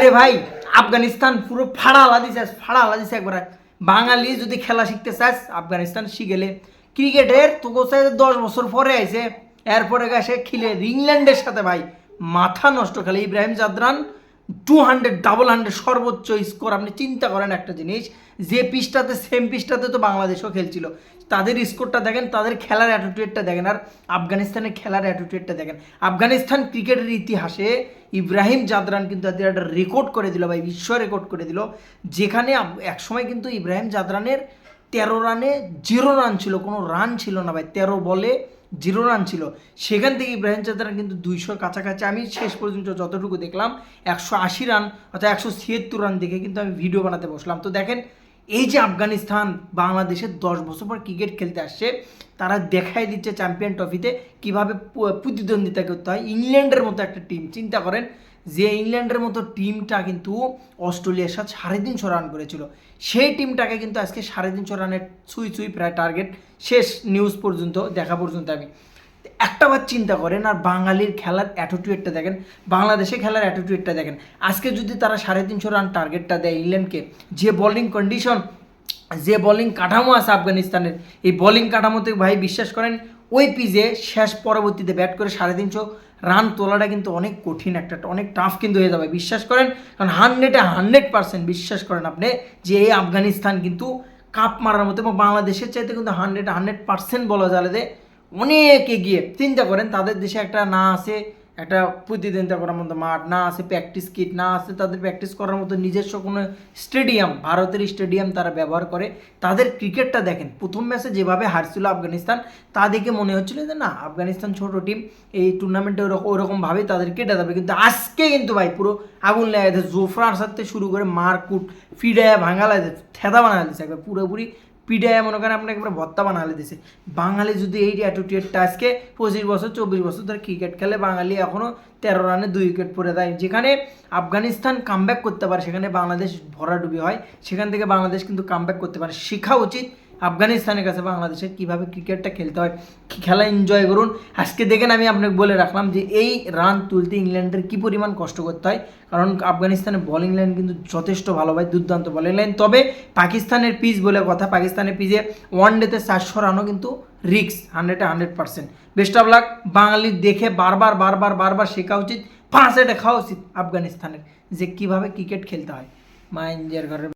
ভাই রে ভাই, আফগানিস্তান পুরো ফাড়া আলাদি দিছে ফাড়া আলাদি একবার। বাঙালি যদি খেলা শিখতে চাস, আফগানিস্তান শিখেলে। ক্রিকেটের তোকে কোথায় দশ বছর পরে আইসে এরপরে গেছে খিলে। ইংল্যান্ডের সাথে ভাই, মাথা নষ্ট। খেলে Ibrahim Zadran two hundred double hundred সর্বোচ্চ স্কোর আপনি চিন্তা করেন একটা জিনিস, যে পিচটাতে সেম পিচটাতে তো বাংলাদেশও খেলছিল। তাদের স্কোরটা দেখেন, তাদের খেলার অ্যাটিটিউডটা দেখেন। আর আফগানিস্তানের খেলার অ্যাটিটিউডটা দেখেন। আফগানিস্তান ক্রিকেটের ইতিহাসে ইব্রাহিম জাদরান কিন্তু তাদের একটা রেকর্ড করে দিল ভাই বিশ্ব রেকর্ড করে দিল। যেখানে একসময় কিন্তু ইব্রাহিম জাদরানের তেরো রানে জিরো রান ছিল, কোনো রান ছিল না ভাই। তেরো বলে জিরো রান ছিল। সেখান থেকে ইব্রাহিম চাদ্রা কিন্তু দুইশোর কাছাকাছি, আমি শেষ পর্যন্ত যতটুকু দেখলাম, একশো আশি রান অর্থাৎ একশো ছিয়াত্তর রান দেখে কিন্তু আমি ভিডিও বানাতে বসলাম। তো দেখেন এই যে আফগানিস্তান বাংলাদেশের দশ বছর পর ক্রিকেট খেলতে আসছে, তারা দেখাই দিচ্ছে চ্যাম্পিয়ন ট্রফিতে কীভাবে প্রতিদ্বন্দ্বিতা করতে হয়। ইংল্যান্ডের মতো একটা টিম চিন্তা করেন যে ইংল্যান্ডের মতো টিমটা কিন্তু অস্ট্রেলিয়ার সাথে সাড়ে তিনশো রান করেছিল। সেই টিমটাকে কিন্তু আজকে সাড়ে তিনশো রানের ছুঁই ছুঁই প্রায় টার্গেট শেষ নিউজ পর্যন্ত, দেখা পর্যন্ত আমি। একটা বার চিন্তা করেন আর বাঙালির খেলার অ্যাটিটিউডটা দেখেন, বাংলাদেশে খেলার অ্যাটিটিউডটা দেখেন। আজকে যদি তারা সাড়ে তিনশো রান টার্গেটটা দেয় ইংল্যান্ডকে, যে বোলিং কন্ডিশন যে বোলিং কাঠামো আছে আফগানিস্তানের, এই বোলিং কাঠামোতে ভাই বিশ্বাস করেন, ওই পিজে শেষ পরবর্তীতে ব্যাট করে সাড়ে তিনশো রান তোলাটা কিন্তু অনেক কঠিন একটা, অনেক টাফ কিন্তু হয়ে যাবে। বিশ্বাস করেন? কারণ হান্ড্রেডে হান্ড্রেড পার্সেন্ট বিশ্বাস করেন আপনি যে এই আফগানিস্তান কিন্তু কাপ মারার মতো এবং বাংলাদেশের চাইতে কিন্তু হান্ড্রেড হান্ড্রেড পার্সেন্ট বলা যায় অনেক এগিয়ে। চিন্তা করেন, তাদের দেশে একটা না আছে, একটা প্রতিদ্বন্দ্বিতা করার মতো মাঠ, না আছে প্র্যাকটিস কিট না আছে তাদের প্র্যাকটিস করার মতো নিজস্ব কোনো স্টেডিয়াম ভারতের স্টেডিয়াম তারা ব্যবহার করে। তাদের ক্রিকেটটা দেখেন, প্রথম ম্যাচে যেভাবে হারছিল আফগানিস্তান, তা দেখে মনে হচ্ছিল যে, না, আফগানিস্তান ছোট টিম এই টুর্নামেন্টে ওরকম ওরকমভাবেই তাদের কেটে যাবে। কিন্তু আজকে কিন্তু ভাই পুরো আগুন লেগে গেছে, জোফরার সাথে শুরু করে মারকুট, ফিডায় ভাঙা থেদা বানা একবার পুরোপুরি পিডায় মনে করেন আপনাকে একবার ভত্তা বানালে দিছে। বাঙালি যদি এই অ্যাটিটিউডটা আজকে পঁচিশ বছর, চব্বিশ বছর ধরে ক্রিকেট খেলে বাঙালি এখনও তেরো রানে দুই উইকেট পড়ে দেয় যেখানে আফগানিস্তান কামব্যাক করতে পারে, সেখানে বাংলাদেশ ভরাডুবি হয়, সেখান থেকে বাংলাদেশ কিন্তু কামব্যাক করতে পারে। শেখা উচিত আফগানিস্তানের কাছে বাংলাদেশের কীভাবে ক্রিকেটটা খেলতে হয় খেলা এনজয় করুন, আজকে দেখেন আমি আপনাকে বলে রাখলাম যে এই রান তুলতে ইংল্যান্ডের কী পরিমাণ কষ্ট করতে হয়, কারণ আফগানিস্তানের বলিং লাইন কিন্তু যথেষ্ট ভালো ভাই, দুর্দান্ত বলিং লাইন তবে পাকিস্তানের পিচ বলে কথা, পাকিস্তানের পিচে ওয়ান ডেতে চারশো রানও কিন্তু রিক্স হান্ড্রেডে hundred percent best of luck বাঙালির দেখে বারবার বারবার বারবার শেখা উচিত, পাঁচ দেখা উচিত আফগানিস্তানের যে কীভাবে ক্রিকেট খেলতে হয়। মা, ইন্ডিয়ার ঘরের